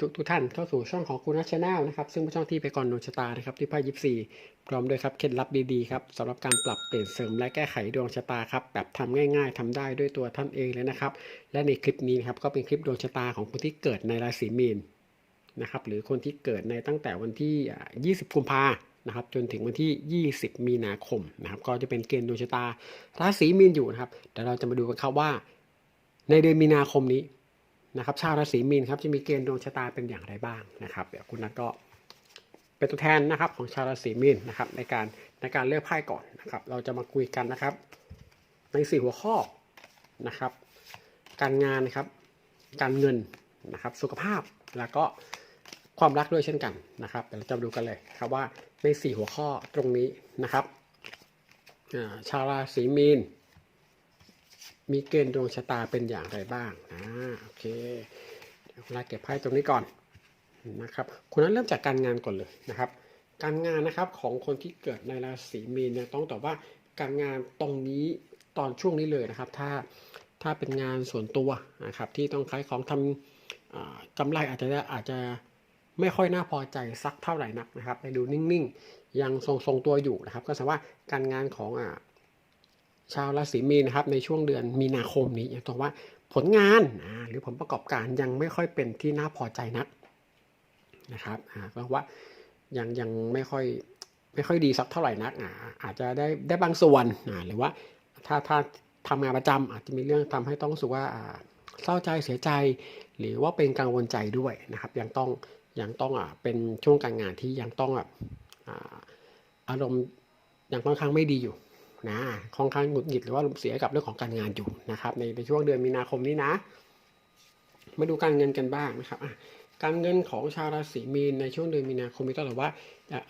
ทุกทุกท่านเข้าสู่ช่องของคุณนัชชาแนลนะครับซึ่งเป็นช่องที่ไปก่อนดวงชะตานะครับที่ไพ่ยิปซีพร้อมด้วยครับเคล็ดลับดีๆครับสำหรับการปรับเปลี่ยนเสริมและแก้ไขดวงชะตาครับแบบทำง่าย ๆทำได้ด้วยตัวท่านเองเลยนะครับ และในคลิปนี้นครับก็เป็นคลิปดวงชะตาของคนที่เกิดในราศีมีนนะครับหรือคนที่เกิดในตั้งแต่วันที่ 20กุมภานะครับจนถึงวันที่ 20 มีนาคมนะครับก็จะเป็นเกณฑ์ดวงชะตาราศีมีนอยู่นะครับเดี๋ยวเราจะมาดูกันครับว่า ในเดือนมีนาคมนี้ นะครับชาวราศีมีนครับจะมีเกณฑ์ดวงชะตาเป็นอย่างไรบ้างนะครับเดี๋ยวคุณนัทก็เป็นตัวแทนนะครับของชาวราศีมีนนะครับในการในการเลือกไพ่ก่อนนะครับ เราจะมาคุยกันนะครับ ในสี่หัวข้อนะครับ การงานนะครับ การเงินนะครับ สุขภาพแล้วก็ความรักด้วยเช่นกันนะครับเดี๋ยวเราจะดูกันเลยครับว่าในสี่หัวข้อตรงนี้นะครับชาวราศีมีน มีเกณฑ์ดวงชะตาเป็นอย่างไรบ้างอ่าโอเคเวเราเก็บไพ่ตรงนี้ก่อนนะครับคุณนั้นเริ่มจากการงานก่อนเลยนะครับ การงานนะครับของคนที่เกิดในราศีมีนเนี่ยต้องตอบว่าการงานตรงนี้ตอนช่วงนี้เลยนะครับ ถ้าถ้าเป็นงานส่วนตัวนะครับที่ต้องขายของทำกำไรอาจจะอาจจะไม่ค่อยน่าพอใจสักเท่าไหร่นักนะครับไปดูนิ่งๆ ยังทรงๆตัวอยู่นะครับ ก็แสดงว่าการงานของอ่า ชาวราศีมีนนะครับในช่วงเดือนมีนาคมนี้อยังต้องว่าผลงานหรือผลประกอบการยังไม่ค่อยเป็นที่น่าพอใจนักนะครับอ่าก็ว่ายังยังไม่ค่อยไม่ค่อยดีสักเท่าไหร่นักอาจจะได้ได้บางส่วนหรือว่าถ้าถ้าทำงานประจำอาจจะมีเรื่องทำให้ต้องรู้สึกว่าเศร้าใจเสียใจ หรือว่าเป็นกังวลใจด้วยนะครับ ยังต้องยังต้องอ่าเป็นช่วงการงานที่ยังต้องแบบอ่าอารมณ์ยังค่อนข้างไม่ดีอยู่ นะค่อนข้างหงุดหงิดหรือว่าเสียกับเรื่องของการงานอยู่นะครับ ในในช่วงเดือนมีนาคมนี้นะ มาดูการเงินกันบ้างนะครับการเงินของชาวราศีมีนในช่วงเดือนมีนาคมนี้ต้องบอกว่า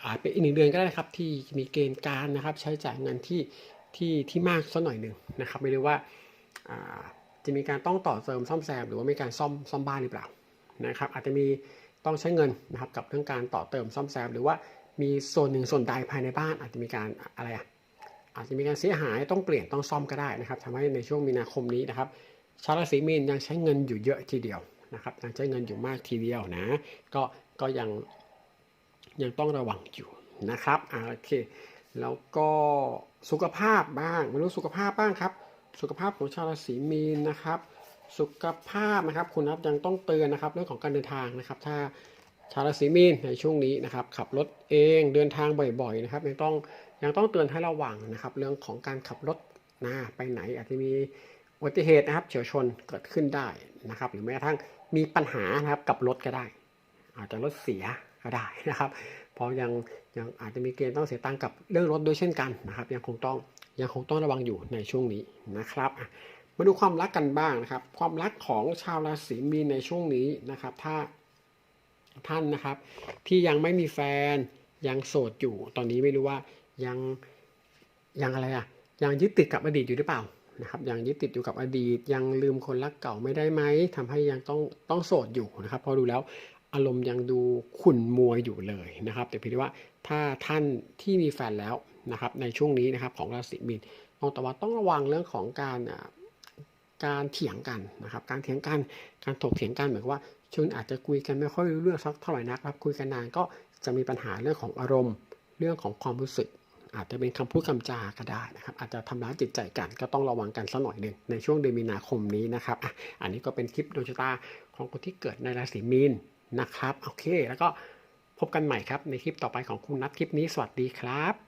อาจเป็นอีกหนึ่งเดือนก็ได้ครับ ที่มีเกณฑ์การนะครับ ใช้จ่ายเงินที่ที่ที่มากสักหน่อยหนึ่งนะครับ ไม่รู้ว่าอ่าจะมีการต้องต่อเติมซ่อมแซมหรือว่ามีการซ่อมซ่อมบ้านหรือเปล่านะครับ อาจจะมีต้องใช้เงินนะครับกับเรื่องการต่อเติมซ่อมแซม หรือว่ามีส่วนหนึ่งส่วนใดภายในบ้านอาจจะมีการอะไรอะ อาจจะมีการเสียหายต้องเปลี่ยนต้องซ่อมก็ได้นะครับทำให้ในช่วงมีนาคมนี้นะครับชาวราศีมีนยังใช้เงินอยู่เยอะทีเดียวนะครับยังใช้เงินอยู่มากทีเดียวนะ ก็ก็ยังยังต้องระวังอยู่นะครับอโอเคแล้วก็สุขภาพบ้างมาดูสุขภาพบ้างครับ สุขภาพของชาวราศีมีนนะครับ สุขภาพนะครับ คุณนัทยังต้องเตือนนะครับ เรื่องของการเดินทางนะครับ ถ้าชาวราศีมีนในช่วงนี้นะครับ ขับรถเองเดินทางบ่อยๆนะครับยังต้อง ยังต้องเตือนให้ระวังนะครับ เรื่องของการขับรถนะไปไหนอาจจะมีอุบัติเหตุนะครับ เฉียวชนเกิดขึ้นได้นะครับ หรือแม้กระทั่งมีปัญหานะครับกับรถก็ได้ อาจจะรถเสียก็ได้นะครับ เพราะยังยังอาจจะมีเกณฑ์ต้องเสียตังค์กับเรื่องรถด้วยเช่นกันนะครับ ยังคงต้องยังคงต้องระวังอยู่ในช่วงนี้นะครับมาดูความรักกันบ้างนะครับ ความรักของชาวราศีมีนในช่วงนี้นะครับ ถ้าท่านนะครับ ที่ยังไม่มีแฟนยังโสดอยู่ ตอนนี้ไม่รู้ว่า ยังยังอะไรอะยังยึดติดกับอดีตอยู่หรือเปล่านะครับยังยึดติดอยู่กับอดีต ยังลืมคนรักเก่าไม่ได้ไหมทำให้ยังต้องต้องโสดอยู่นะครับเพอดูแล้วอารมณ์ยังดูขุ่นมัวอยู่เลยนะครับ แต่พียงแต่ว่าถ้าท่านที่มีแฟนแล้วนะครับในช่วงนี้นะครับของราศีมีนต้องแต่ว่าต้องระวังเรื่องของการการเถียงกันนะครับ การเถียงกันการถกเถียงกันเหมือนว่าช่วงอาจจะคุยกันไม่ค่อยรู้เรื่องสักเท่าไหร่นักครับคุยกันนานก็จะมีปัญหาเรื่องของอารมณ์เรื่องของความรู้สึก อาจจะเป็นคำพูดคำจาก็ได้นะครับอาจจะทำร้ายจิตใจกันก็ต้องระวังกันสักหน่อยหนึ่งในช่วงเดือนมีนาคมนี้นะครับอะอันนี้ก็เป็นคลิปดวงชะตาของคนที่เกิดในราศีมีนนะครับโอเค แล้วก็พบกันใหม่ครับในคลิปต่อไปของคุณนัทคลิปนี้สวัสดีครับ